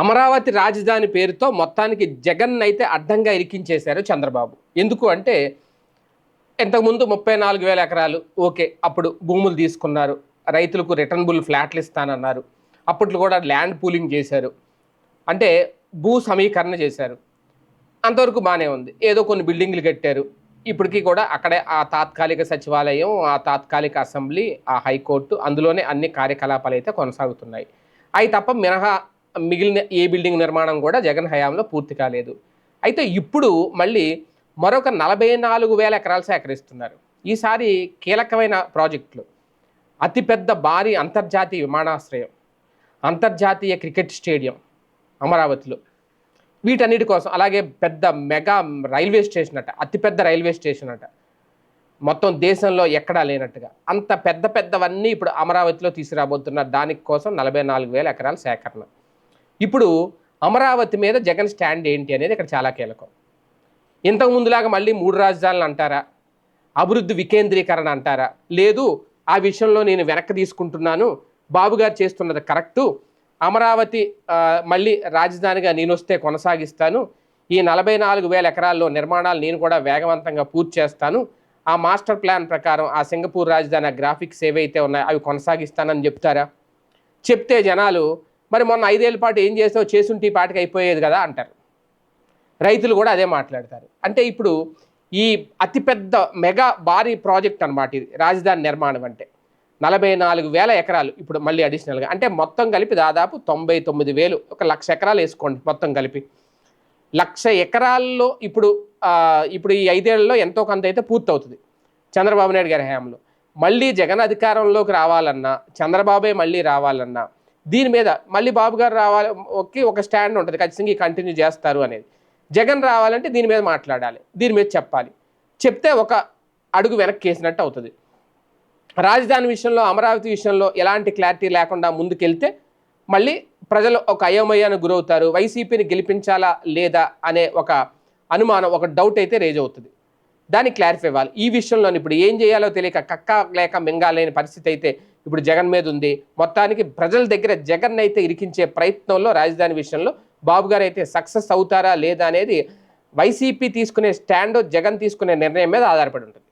అమరావతి రాజధాని పేరుతో మొత్తానికి జగన్ అయితే అడ్డంగా ఇరికించేశారు చంద్రబాబు. ఎందుకు అంటే ఇంతకుముందు ముప్పై నాలుగు వేల ఎకరాలు ఓకే అప్పుడు భూములు తీసుకున్నారు. రైతులకు రిటర్నబుల్ ఫ్లాట్లు ఇస్తానన్నారు. అప్పట్లో కూడా ల్యాండ్ పూలింగ్ చేశారు. అంటే భూ సమీకరణ చేశారు. అంతవరకు బాగానే ఉంది. ఏదో కొన్ని బిల్డింగ్లు కట్టారు. ఇప్పటికీ కూడా అక్కడే ఆ తాత్కాలిక సచివాలయం ఆ తాత్కాలిక అసెంబ్లీ ఆ హైకోర్టు అందులోనే అన్ని కార్యకలాపాలు అయితే కొనసాగుతున్నాయి. అవి తప్ప మినహా మిగిలిన ఏ బిల్డింగ్ నిర్మాణం కూడా జగన్ హయాంలో పూర్తి కాలేదు. అయితే ఇప్పుడు మళ్ళీ మరొక నలభై నాలుగు వేల ఎకరాలు సేకరిస్తున్నారు. ఈసారి కీలకమైన ప్రాజెక్టులు. అతిపెద్ద భారీ అంతర్జాతీయ విమానాశ్రయం అంతర్జాతీయ క్రికెట్ స్టేడియం అమరావతిలో. వీటన్నిటి కోసం అలాగే పెద్ద మెగా రైల్వే స్టేషన్ అట అతిపెద్ద రైల్వే స్టేషన్ అట. మొత్తం దేశంలో ఎక్కడా లేనట్టుగా. అంత పెద్ద పెద్దవన్నీ ఇప్పుడు అమరావతిలో తీసుకురాబోతున్నారు దానికోసం నలభై నాలుగు వేల ఎకరాల సేకరణ. ఇప్పుడు అమరావతి మీద జగన్ స్టాండ్ ఏంటి అనేది ఇక్కడ చాలా కీలకం. ఇంతకు ముందులాగా మళ్ళీ మూడు రాజధానులు అంటారా? అభివృద్ధి వికేంద్రీకరణ అంటారా? లేదు ఆ విషయంలో నేను వెనక్కి తీసుకుంటున్నాను. బాబు గారు చేస్తున్నది కరెక్టు. అమరావతి మళ్ళీ రాజధానిగా నేను వస్తే కొనసాగిస్తాను. ఈ నలభై నాలుగు వేల ఎకరాల్లో నిర్మాణాలు నేను కూడా వేగవంతంగా పూర్తి చేస్తాను. ఆ మాస్టర్ ప్లాన్ ప్రకారం ఆ సింగపూర్ రాజధాని గ్రాఫిక్స్ ఏవైతే ఉన్నాయో అవి కొనసాగిస్తానని చెప్తారా? చెప్తే జనాలు మరి మొన్న ఐదేళ్ళ పాటు ఏం చేసావు? చేసుంటే ఈ పాటికి అయిపోయేది కదా అంటారు. రైతులు కూడా అదే మాట్లాడతారు. అంటే ఇప్పుడు ఈ అతిపెద్ద మెగా భారీ ప్రాజెక్ట్ అనమాట ఇది రాజధాని నిర్మాణం అంటే. నలభై నాలుగు వేల ఎకరాలు ఇప్పుడు మళ్ళీ అడిషనల్గా అంటే మొత్తం కలిపి దాదాపు తొంభై తొమ్మిది వేలు ఒక లక్ష ఎకరాలు వేసుకోండి మొత్తం కలిపి. లక్ష ఎకరాల్లో ఇప్పుడు ఇప్పుడు ఈ ఐదేళ్ళలో ఎంతో కొంత అయితే పూర్తవుతుంది. చంద్రబాబు నాయుడు గారి హయాంలో. మళ్ళీ జగన్ అధికారంలోకి రావాలన్నా చంద్రబాబే మళ్ళీ రావాలన్నా దీని మీద మళ్ళీ బాబు గారు రావాలి ఒకే ఒక స్టాండ్ ఉంటుంది ఖచ్చితంగా కంటిన్యూ చేస్తారు అనేది. జగన్ రావాలంటే దీని మీద మాట్లాడాలి దీని మీద చెప్పాలి. చెప్తే ఒక అడుగు వెనక్కి వేసినట్టు అవుతుంది. రాజధాని విషయంలో అమరావతి విషయంలో ఎలాంటి క్లారిటీ లేకుండా ముందుకెళ్తే మళ్ళీ ప్రజలు ఒక అయోమయానికి గురవుతారు వైసీపీని గెలిపించాలా లేదా అనే ఒక అనుమానం ఒక డౌట్ అయితే రేజ్ అవుతుంది. దాన్ని క్లారిఫై ఇవ్వాలి. ఈ విషయంలో ఇప్పుడు ఏం చేయాలో తెలియక కక్క లేక మింగాలేని పరిస్థితి అయితే ఇప్పుడు జగన్ మీద ఉంది. మొత్తానికి ప్రజల దగ్గర జగన్ అయితే ఇరికించే ప్రయత్నంలో రాజధాని విషయంలో బాబు గారు అయితే సక్సెస్ అవుతారా లేదా అనేది వైసీపీ తీసుకునే స్టాండ్ జగన్ తీసుకునే నిర్ణయం మీద ఆధారపడి ఉంటుంది.